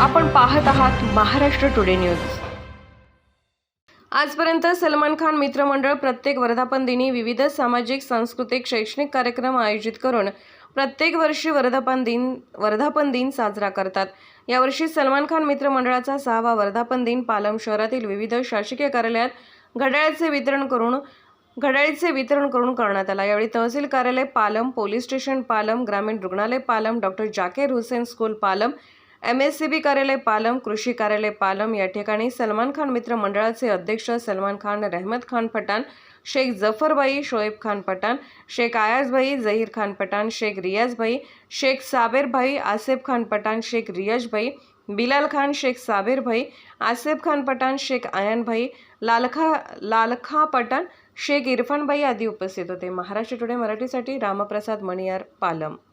आपण पाहत आहात महाराष्ट्र टुडे न्यूज आजपर्यंत सलमान खान मित्रमंडळ प्रत्येक वर्धापन दिनी विविध सामाजिक सांस्कृतिक शैक्षणिक कार्यक्रम आयोजित करून प्रत्येक वर्षी वर्धापन दिन वर्धापन दिन साजरा करतात. यावर्षी सलमान खान मित्रमंडळाचा सहावा वर्धापन दिन पालम शहरातील विविध शासकीय कार्यालयात घड्याळाचे वितरण करून घड्याळीचे वितरण करून करण्यात आला. यावेळी तहसील कार्यालय पालम पोलीस स्टेशन पालम ग्रामीण रुग्णालय Palam doctor Zakir Hussain school Palam M S C B कार्यालय पालम कृषी कार्यालय पालम या ठिकाणी सलमान खान मित्र मंडळाचे अध्यक्ष सलमान खान रहमत खान पठाण शेख जफरबाई शोएब खान पठाण शेख आयाजभाई जहीर खान पठाण शेख रियाजभाई शेख साबेरभाई आसेफ खान पठाण शेख रियाजभाई बिलाल खान शेख साबेरभाई आसेफ खान पठाण शेख आयनभाई लालखा लालखा पठाण शेख इरफानबाई आदी उपस्थित होते. महाराष्ट्र टुडे मराठीसाठी रामप्रसाद मणियार पालम.